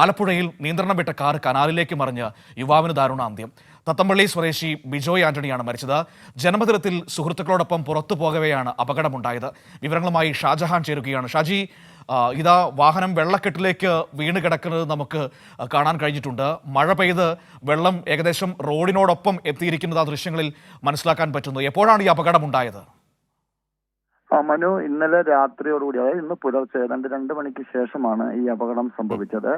ആലപ്പുഴയിൽ നിയന്ത്രണം വിട്ട കാർ കനാലിലേക്ക് മറിഞ്ഞ് യുവാവിന് ദാരുണാന്ത്യം തത്തമ്പള്ളി സ്വദേശി ബിജോയ് ആന്റണിയാണ് മരിച്ചത്. ജന്മദിനത്തിൽ സുഹൃത്തുക്കളോടൊപ്പം പുറത്തു പോകവെയാണ് അപകടമുണ്ടായത്. വിവരങ്ങളുമായി ഷാജഹാൻ ചേരുകയാണ്. ഷാജി ഇതാ വാഹനം വെള്ളക്കെട്ടിലേക്ക് വീണ് കിടക്കുന്നത് നമുക്ക് കാണാൻ കഴിഞ്ഞിട്ടുണ്ട്. മഴ പെയ്ത് വെള്ളം ഏകദേശം റോഡിനോടൊപ്പം എത്തിയിരിക്കുന്നത് ആ ദൃശ്യങ്ങളിൽ മനസ്സിലാക്കാൻ പറ്റുന്നു. എപ്പോഴാണ് ഈ അപകടമുണ്ടായത്? മനു ഇന്നലെ രാത്രിയോടുകൂടി അതായത് ഇന്ന് പുലർച്ചെ ഏതാണ്ട് രണ്ട് മണിക്ക് ശേഷമാണ് ഈ അപകടം സംഭവിച്ചത്.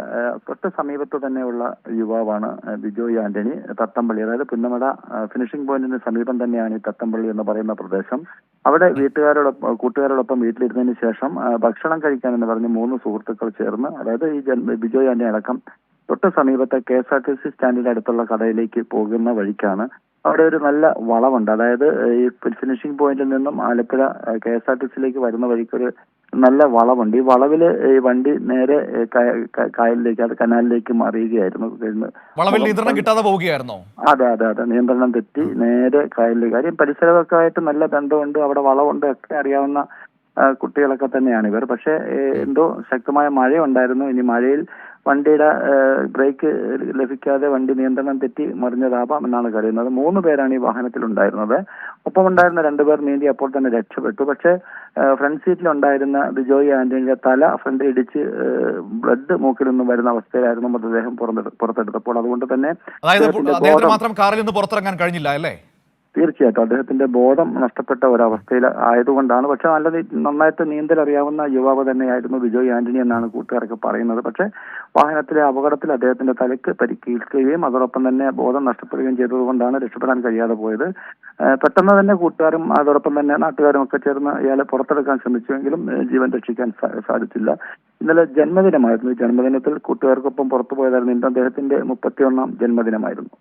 തൊട്ട് സമീപത്ത് തന്നെയുള്ള യുവാവാണ് ബിജോയ് ആന്റണി തത്തമ്പള്ളി. അതായത് പുന്നമട ഫിനിഷിംഗ് പോയിന്റിന് സമീപം തന്നെയാണ് ഈ തത്തമ്പള്ളി എന്ന് പറയുന്ന പ്രദേശം. അവിടെ വീട്ടുകാരോടൊപ്പം കൂട്ടുകാരോടൊപ്പം വീട്ടിലിരുന്നതിന് ശേഷം ഭക്ഷണം കഴിക്കാൻ എന്ന് പറഞ്ഞ് മൂന്ന് സുഹൃത്തുക്കൾ ചേർന്ന് അതായത് ഈ ബിജോയ് ആന്റണി അടക്കം തൊട്ട് സമീപത്തെ K S R T C സ്റ്റാൻഡിന്റെ അടുത്തുള്ള കടയിലേക്ക് പോകുന്ന വഴിക്കാണ് അവിടെ ഒരു നല്ല വളവുണ്ട്. അതായത് ഈ ഫിനിഷിംഗ് പോയിന്റിൽ നിന്നും Alappuzha K S R T സിയിലേക്ക് വരുന്ന വഴിക്കൊരു നല്ല വളവുണ്ട്. ഈ വളവിൽ ഈ വണ്ടി നേരെ കായലിലേക്ക് അത് കനാലിലേക്ക് മറിയുകയായിരുന്നു കഴിഞ്ഞ- വളവിൽ നിയന്ത്രണം കിട്ടാതെ പോവുകയായിരുന്നോ? അതെ അതെ അതെ. നിയന്ത്രണം തെറ്റി നേരെ കായലിലേക്ക്. കാര്യം പരിസരമൊക്കെ ആയിട്ട് നല്ല ബന്ധമുണ്ട്. അവിടെ വളവുണ്ട് ഒക്കെ അറിയാവുന്ന കുട്ടികളൊക്കെ തന്നെയാണ് ഇവർ. പക്ഷേ എന്തോ ശക്തമായ മഴയുണ്ടായിരുന്നു. ഇനി മഴയിൽ വണ്ടിയുടെ ബ്രേക്ക് ലഭിക്കാതെ വണ്ടി നിയന്ത്രണം തെറ്റി മറിഞ്ഞതാവാം എന്നാണ് കരുതുന്നത്. മൂന്ന് പേരാണ് ഈ വാഹനത്തിൽ ഉണ്ടായിരുന്നത് ഒപ്പം ഉണ്ടായിരുന്ന രണ്ടുപേർ നീന്തി അപ്പോൾ തന്നെ രക്ഷപ്പെട്ടു. പക്ഷേ ഫ്രണ്ട് സീറ്റിലുണ്ടായിരുന്ന ബിജോയ് ആന്റണിയുടെ തല ഫ്രണ്ട് ഇടിച്ച് ബ്ലഡ് മൂക്കിൽ നിന്നും വരുന്ന അവസ്ഥയിലായിരുന്നു മൃതദേഹം പുറത്തെടു- പുറത്തെടുത്തപ്പോൾ. അതുകൊണ്ട് തന്നെ മാത്രം കാറിൽ നിന്ന് പുറത്തിറങ്ങാൻ കഴിഞ്ഞില്ല അല്ലേ? തീർച്ചയായിട്ടും അദ്ദേഹത്തിന്റെ ബോധം നഷ്ടപ്പെട്ട ഒരവസ്ഥയിൽ ആയതുകൊണ്ടാണ്. പക്ഷെ നല്ല നന്നായിട്ട് നീന്തൽ അറിയാവുന്ന യുവാവ് തന്നെയായിരുന്നു ബിജോയ് ആന്റണി എന്നാണ് കൂട്ടുകാരൊക്കെ പറയുന്നത്. പക്ഷെ വാഹനത്തിലെ അപകടത്തിൽ അദ്ദേഹത്തിന്റെ തലയ്ക്ക് പരിക്കേൽക്കുകയും അതോടൊപ്പം തന്നെ ബോധം നഷ്ടപ്പെടുകയും ചെയ്തതുകൊണ്ടാണ് രക്ഷപ്പെടാൻ കഴിയാതെ പോയത്. പെട്ടെന്ന് തന്നെ കൂട്ടുകാരും അതോടൊപ്പം തന്നെ നാട്ടുകാരും ഒക്കെ ചേർന്ന് ഇയാളെ പുറത്തെടുക്കാൻ ശ്രമിച്ചുവെങ്കിലും ജീവൻ രക്ഷിക്കാൻ സാധിച്ചില്ല. ഇന്നലെ ജന്മദിനമായിരുന്നു. ജന്മദിനത്തിൽ കൂട്ടുകാർക്കൊപ്പം പുറത്തു പോയതായിരുന്നു. ഇന്ന് അദ്ദേഹത്തിന്റെ മുപ്പത്തിയൊന്നാം ജന്മദിനമായിരുന്നു.